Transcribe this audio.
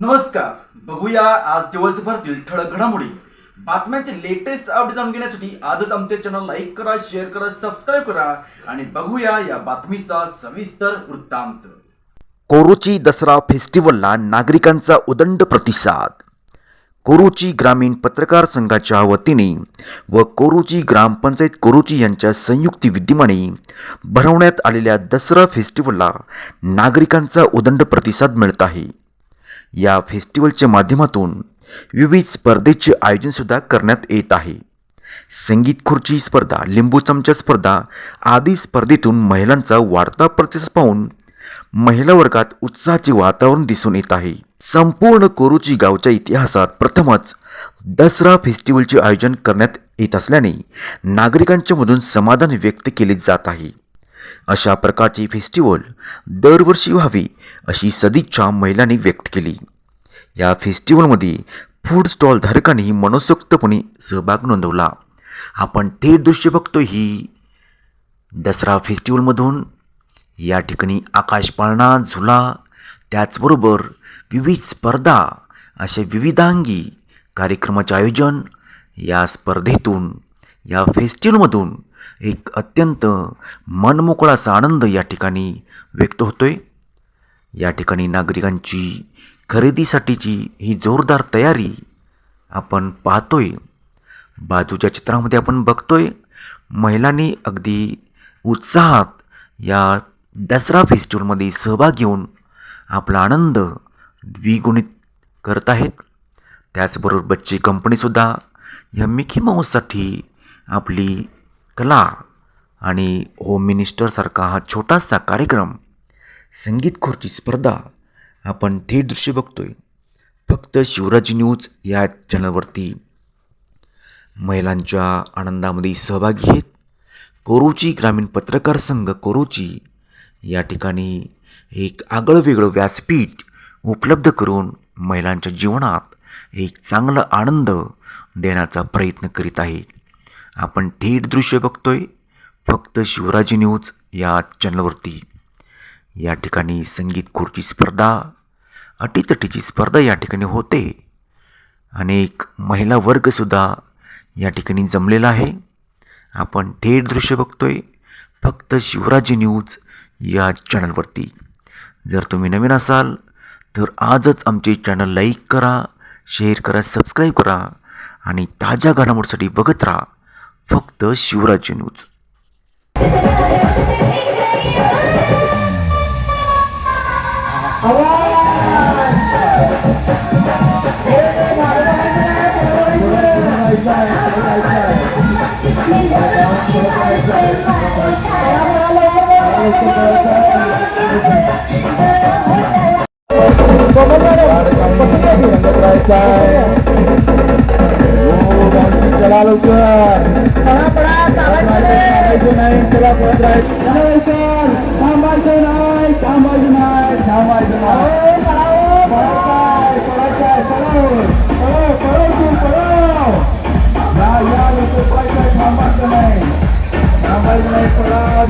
नमस्कार. बघूया आज दिवसभरातील ठळक घडामोडी. बातम्यांचे लेटेस्ट अपडेट जाणून घेण्यासाठी आजच आमच्या चॅनल लाईक करा शेअर करा सबस्क्राईब करा आणि बघूया या बातमीचा सविस्तर वृत्तांत. कोरुची दसरा फेस्टिवलला नागरिकांचा उदंड प्रतिसाद. कोरुची ग्रामीण पत्रकार संघाच्या वतीने व कोरुची ग्रामपंचायत कोरुची यांच्या संयुक्त विद्यमाने भरवण्यात आलेल्या दसरा फेस्टिवलला नागरिकांचा उदंड प्रतिसाद मिळत आहे. या फेस्टिवलच्या माध्यमातून विविध स्पर्धेचे आयोजनसुद्धा करण्यात येत आहे. संगीत खुर्ची स्पर्धा लिंबू चमचा स्पर्धा आदी स्पर्धेतून महिलांचा वाढता प्रतिसाद पाहून महिला वर्गात उत्साहाचे वातावरण दिसून येत आहे. संपूर्ण कोरुची गावच्या इतिहासात प्रथमच दसरा फेस्टिवलचे आयोजन करण्यात येत असल्याने नागरिकांच्या मधून समाधान व्यक्त केले जात आहे. अशा प्रकारची फेस्टिवल दरवर्षी व्हावी अशी सदिच्छा महिलांनी व्यक्त केली. या फेस्टिवलमध्ये फूड स्टॉल धारकांनी मनसोक्तपणे सहभाग नोंदवला. आपण थेट दृश्य बघतो ही. दसरा फेस्टिवलमधून या ठिकाणी आकाशपाळणा झुला त्याचबरोबर विविध स्पर्धा असे विविधांगी कार्यक्रमाचे आयोजन या स्पर्धेतून या फेस्टिवलमधून एक अत्यंत मनमोकळा असा आनंद या ठिकाणी व्यक्त होतोय. या ठिकाणी नागरिकांची खरेदीसाठीची ही जोरदार तयारी आपण पाहतोय. बाजूच्या चित्रामध्ये आपण बघतोय महिलांनी अगदी उत्साहात या दसरा फेस्टिवलमध्ये सहभाग घेऊन आपला आनंद द्विगुणित करत आहेत. त्याचबरोबर बच्ची कंपनीसुद्धा या मिकी माऊससाठी आपली कला आणि होम मिनिस्टरसारखा हा छोटासा कार्यक्रम संगीत खुर्ची स्पर्धा आपण थेट दृश्य बघतो आहे फक्त शिवराज न्यूज या चॅनलवरती. महिलांच्या आनंदामध्ये सहभागी आहेत. कोरुची ग्रामीण पत्रकार संघ कोरुची या ठिकाणी एक आगळं वेगळं व्यासपीठ उपलब्ध करून महिलांच्या जीवनात एक चांगला आनंद देण्याचा प्रयत्न करीत आहे. आपण थेट दृश्य बघतोय. फक्त शिवराजी न्यूज या चॅनलवरती. या ठिकाणी संगीत खुर्ची स्पर्धा अटीतटीची स्पर्धा या ठिकाणी होते. अनेक महिला वर्गसुद्धा या ठिकाणी जमलेला आहे. आपण थेट दृश्य बघतोय. फक्त शिवराजी न्यूज या चॅनलवरती. जर तुम्ही नवीन असाल तर आजच आमचे चॅनल लाईक करा शेअर करा सबस्क्राईब करा आणि ताज्या घडामोडीसाठी बघत राहा. फक्त शिवराज्य न्यूज चला लवकर नाही चला पळत राहायचं थांबायचं नाही थांबायचं नाही थांबायचं नाही थांबायचं नाही पळा